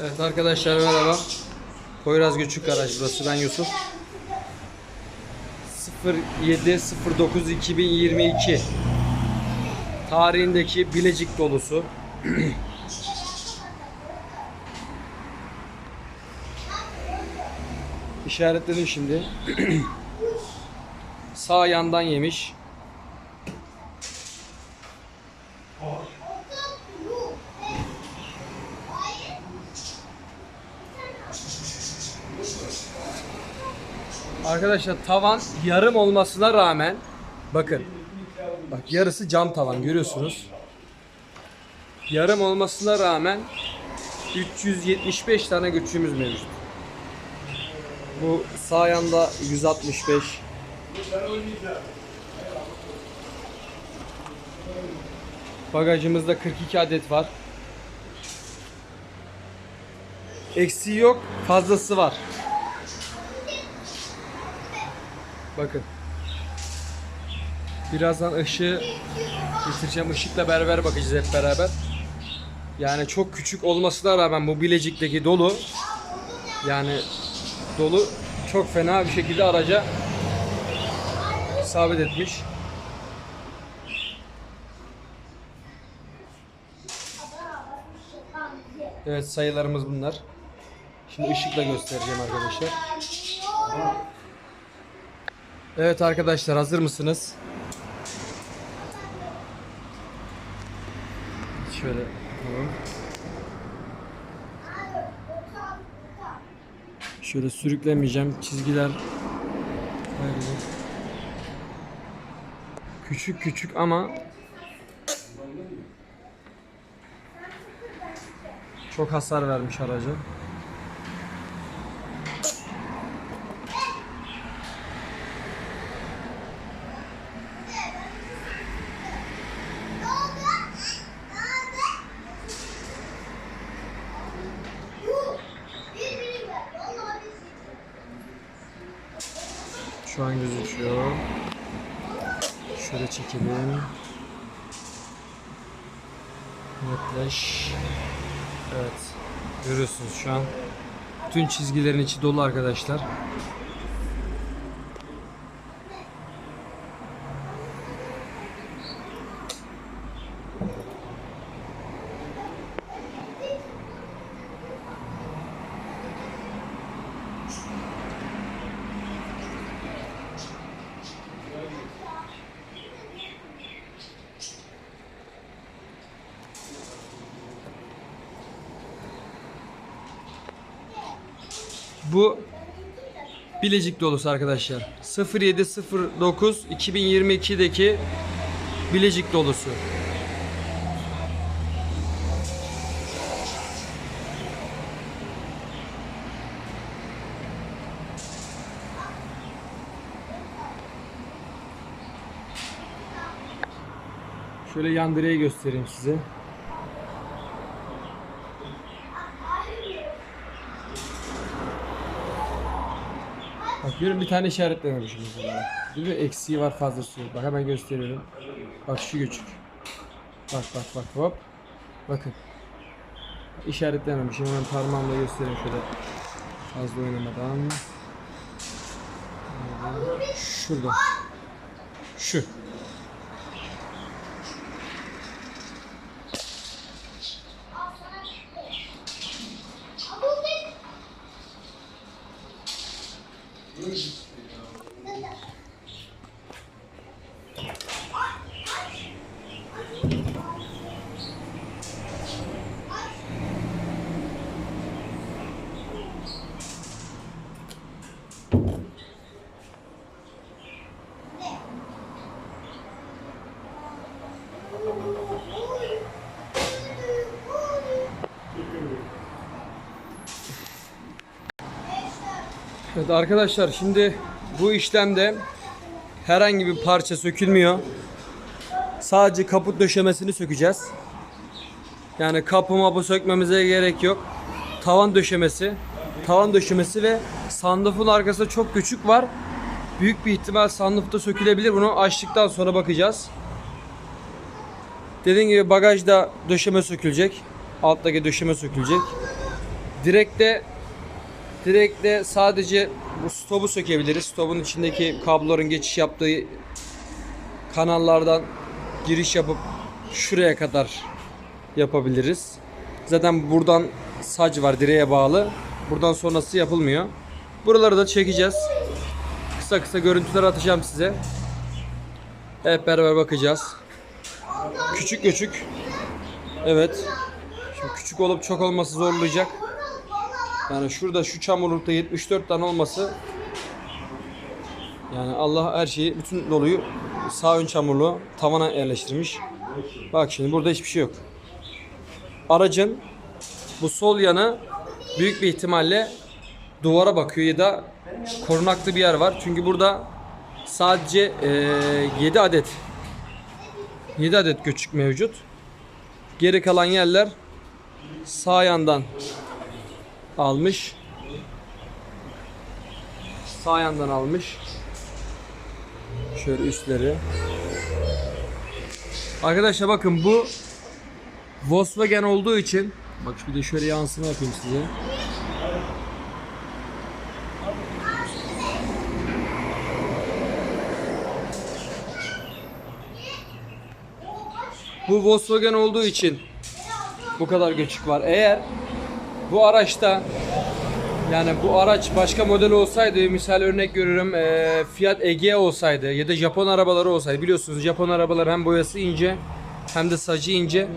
Evet arkadaşlar merhaba. Poyraz Göçük Garaj burası. Ben Yusuf. 07.09.2022 tarihindeki Bilecik dolusu. İşaretledim şimdi. Sağ yandan yemiş. Arkadaşlar tavan yarım olmasına rağmen bakın. Bak yarısı cam tavan görüyorsunuz. Yarım olmasına rağmen 375 tane göçüğümüz mevcut. Bu sağ yanda 165. Bagajımızda 42 adet var. Eksiği yok, fazlası var. Bakın. Birazdan ışığı getireceğim. Işıkla beraber bakacağız hep beraber. Yani çok küçük olmasına rağmen bu Bilecik'teki dolu yani dolu çok fena bir şekilde araca isabet etmiş. Evet sayılarımız bunlar. Şimdi ışıkla göstereceğim arkadaşlar. Evet arkadaşlar hazır mısınız? Şöyle. Şöyle sürüklemeyeceğim. Çizgiler ayrılır. Küçük küçük ama çok hasar vermiş araca. Şu an gözüküyor. Şöyle çekelim. Netleş. Evet. Görüyorsunuz şu an. Bütün çizgilerin içi dolu arkadaşlar. Bu Bilecik dolusu arkadaşlar. 0709 2022'deki Bilecik dolusu. Şöyle yan direği göstereyim size. Görün bir tane işaretlememişim mesela. Değil mi? Eksiği var fazlası yok. Bak hemen gösteriyorum. Bak şu küçük. Bak bak bak hop. Bakın. İşaretlememişim. Hemen parmağımla göstereyim şöyle. Fazla oynamadan. Şurada. Şu. Evet arkadaşlar şimdi bu işlemde herhangi bir parça sökülmüyor. Sadece kaput döşemesini sökeceğiz. Yani kapı mapı sökmemize gerek yok. Tavan döşemesi, tavan döşemesi ve sandufun arkasında çok küçük var. Büyük bir ihtimal sandufta sökülebilir. Bunu açtıktan sonra bakacağız. Dediğim gibi bagajda döşeme sökülecek. Alttaki döşeme sökülecek. Direkte direkte sadece bu stopu sökebiliriz. Stopun içindeki kabloların geçiş yaptığı kanallardan giriş yapıp şuraya kadar yapabiliriz. Zaten buradan sac var direğe bağlı. Buradan sonrası yapılmıyor. Buraları da çekeceğiz. Kısa kısa görüntüler atacağım size. Hep beraber bakacağız. Küçük küçük. Evet. Şimdi küçük olup çok olması zorlayacak. Yani şurada şu çamurlukta 74 tane olması yani Allah her şeyi bütün doluyu sağ ön çamurluğu tavana yerleştirmiş. Bak şimdi burada hiçbir şey yok. Aracın bu sol yanı büyük bir ihtimalle duvara bakıyor ya da korunaklı bir yer var. Çünkü burada sadece eee 7 adet 7 adet göçük mevcut. Geri kalan yerler sağ yandan almış. Sağ yandan almış. Şöyle üstleri. Arkadaşlar bakın bu Volkswagen olduğu için bak bir de şöyle yansıma yapayım size. Bu Volkswagen olduğu için bu kadar göçük var. Eğer bu araçta yani bu araç başka model olsaydı misal örnek görürüm eee, Fiat Egea olsaydı ya da Japon arabaları olsaydı biliyorsunuz Japon arabalar hem boyası ince hem de sacı ince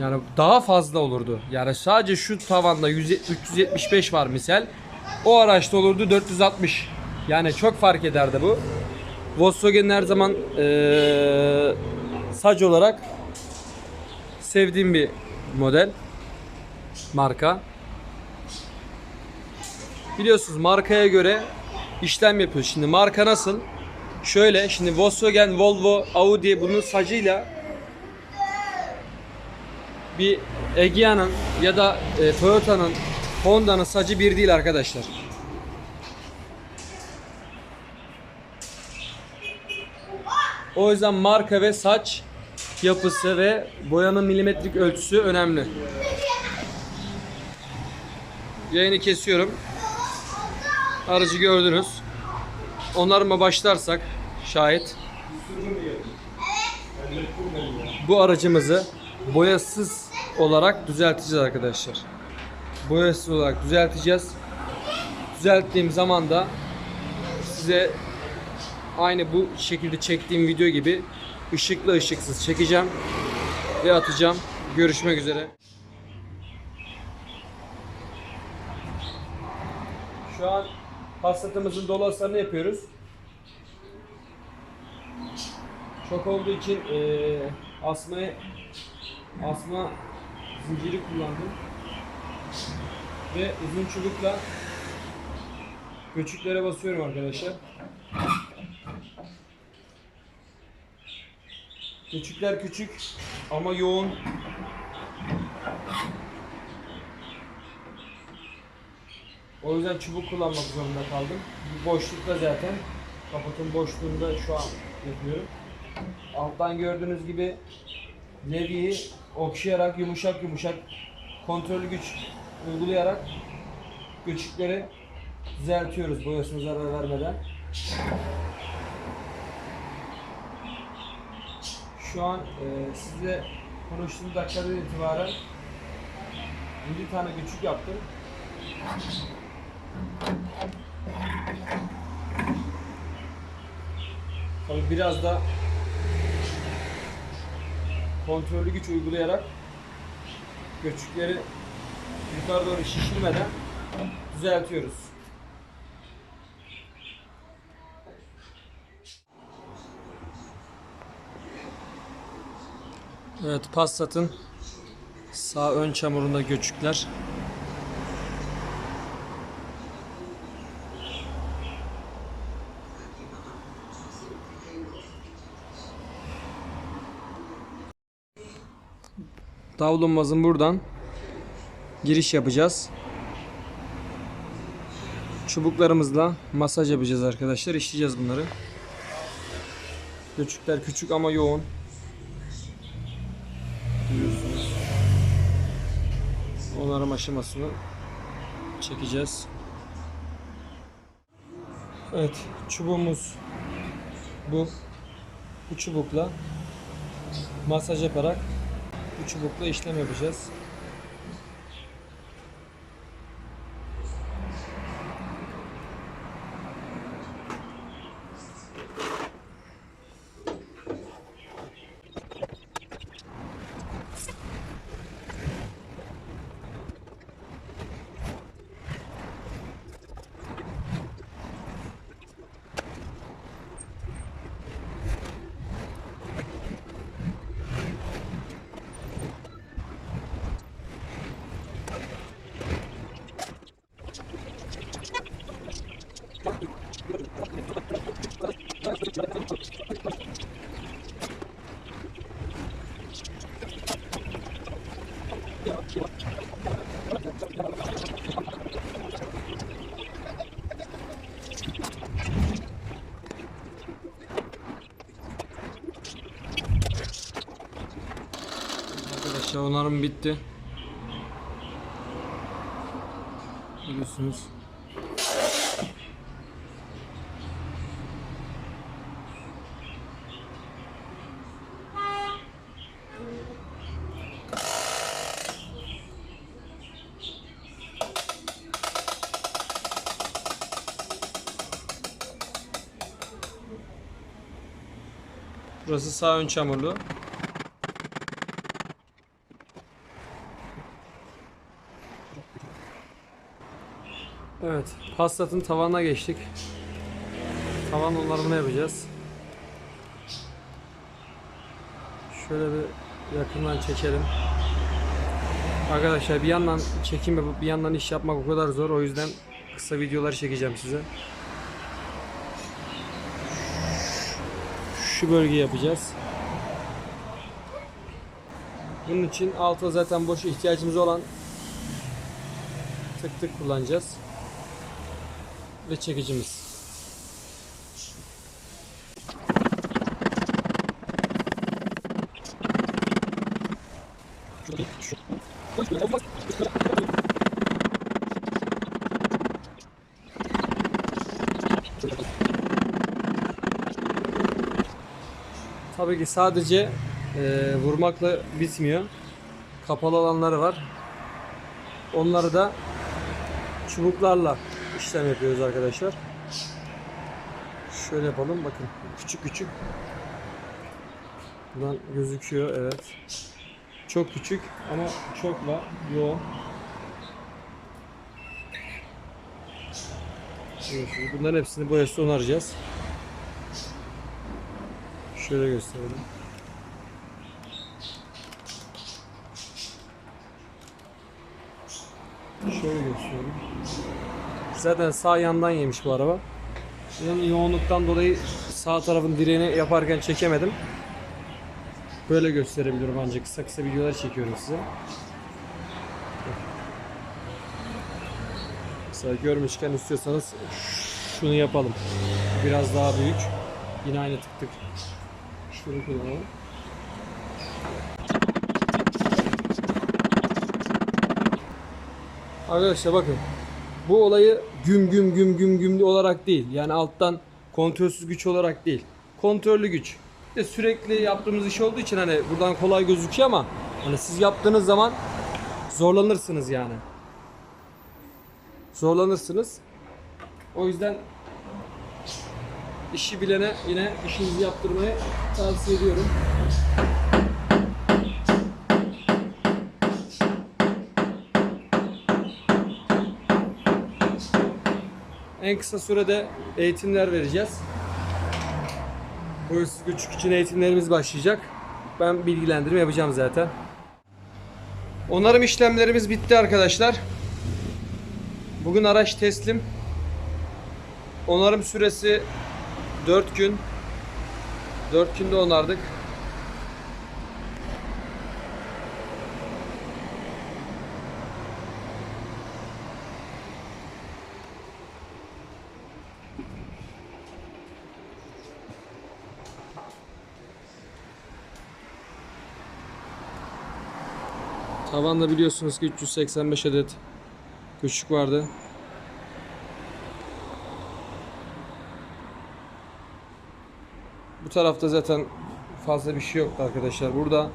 yani daha fazla olurdu. Yani sadece şu tavanda 100 375 var misal. O araçta olurdu 460. Yani çok fark ederdi bu. Volkswagen her zaman eee sac olarak sevdiğim bir model. Marka. Biliyorsunuz markaya göre işlem yapıyoruz. Şimdi marka nasıl? Şöyle şimdi Volkswagen, Volvo, Audi bunun sacıyla bir Egea'nın ya da e, Toyota'nın, Honda'nın sacı bir değil arkadaşlar. O yüzden marka ve saç yapısı ve boyanın milimetrik ölçüsü önemli. Yayını kesiyorum. Aracı gördünüz. Onarıma başlarsak şayet bu aracımızı boyasız olarak düzelteceğiz arkadaşlar. Boyasız olarak düzelteceğiz. Düzelttiğim zaman da size aynı bu şekilde çektiğim video gibi ışıklı ışıksız çekeceğim ve atacağım. Görüşmek üzere. Şu an Passat'ımızın dolu hasarını yapıyoruz. Çok olduğu için eee asma asma zinciri kullandım. Ve uzun çubukla göçüklere basıyorum arkadaşlar. Göçükler küçük ama yoğun. O yüzden çubuk kullanmak zorunda kaldım. Bu boşlukta zaten. Kaputun boşluğunda şu an yapıyorum. Alttan gördüğünüz gibi levyeyi okşayarak yumuşak yumuşak kontrollü güç uygulayarak göçükleri düzeltiyoruz boyasına zarar vermeden. Şu an e, sizle konuştuğum dakikadan itibaren 7 tane göçük yaptım. Tabii biraz da kontrollü güç uygulayarak göçükleri yukarı doğru şişirmeden düzeltiyoruz. Evet Passat'ın sağ ön çamurunda göçükler. Davlumbazın buradan giriş yapacağız. Çubuklarımızla masaj yapacağız arkadaşlar. İşleyeceğiz bunları. Göçükler küçük ama yoğun. Aşamasını çekeceğiz. Evet, çubuğumuz bu. Bu çubukla masaj yaparak bu çubukla işlem yapacağız. Arkadaşlar onarım bitti. Burası sağ ön çamurlu. Evet, Passat'ın tavanına geçtik. Tavan onarımını yapacağız. Şöyle bir yakından çekelim. Arkadaşlar bir yandan çekim yapıp bir yandan iş yapmak o kadar zor. O yüzden kısa videolar çekeceğim size. Şu bölgeyi yapacağız. Bunun için alta zaten boş ihtiyacımız olan tık tık kullanacağız ve çekicimiz. Tabii ki sadece e, vurmakla bitmiyor. Kapalı alanları var. Onları da çubuklarla işlem yapıyoruz arkadaşlar. Şöyle yapalım bakın küçük küçük. Buradan gözüküyor evet. Çok küçük ama çokla yoğun. Bunların hepsini boyası onaracağız. Şöyle gösterelim. Şöyle gösteriyorum. Zaten sağ yandan yemiş bu araba. Benim yoğunluktan dolayı sağ tarafın direğini yaparken çekemedim. Böyle gösterebiliyorum ancak kısa kısa videolar çekiyorum size. Mesela görmüşken istiyorsanız şunu yapalım. Biraz daha büyük. Yine aynı tık tık. Şunu kullanalım. Arkadaşlar bakın. Bu olayı güm güm güm güm güm olarak değil. Yani alttan kontrolsüz güç olarak değil. Kontrollü güç. De sürekli yaptığımız iş olduğu için hani buradan kolay gözüküyor ama hani siz yaptığınız zaman zorlanırsınız yani. Zorlanırsınız. O yüzden işi bilene yine işinizi yaptırmayı tavsiye ediyorum. En kısa sürede eğitimler vereceğiz. Boyasız küçük için eğitimlerimiz başlayacak. Ben bilgilendirme yapacağım zaten. Onarım işlemlerimiz bitti arkadaşlar. Bugün araç teslim. Onarım süresi 4 gün. 4 günde onardık. Tavanda biliyorsunuz ki 385 adet küçük vardı. Bu tarafta zaten fazla bir şey yoktu arkadaşlar. Burada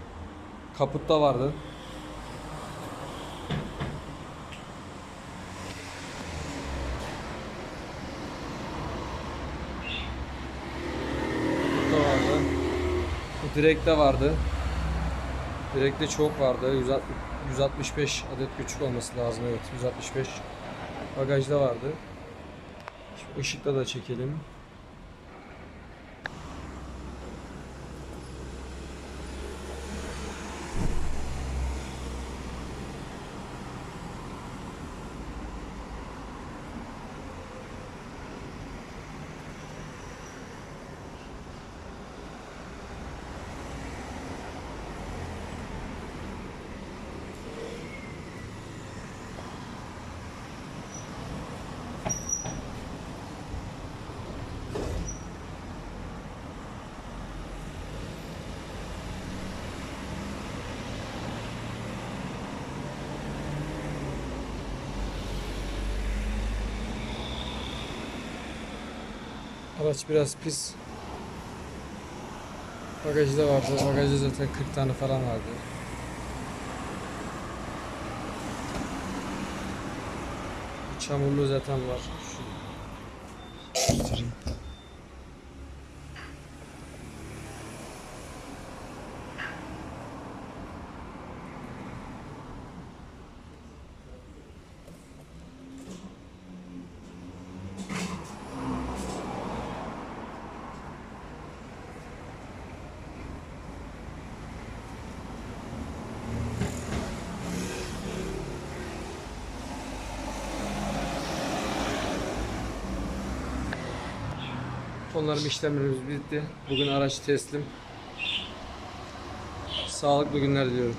kaputta vardı. Direkte vardı. Direkte çok vardı. 160 165 adet küçük olması lazım. Evet 165. Bagajda vardı. Şu ışıkta da çekelim. Araç biraz pis. Bagajda vardı. Bagajda zaten 40 tane falan vardı. Çamurlu zaten var. Şu göstereyim. Onların işlemlerimiz bitti. Bugün araç teslim. Sağlıklı günler diliyorum.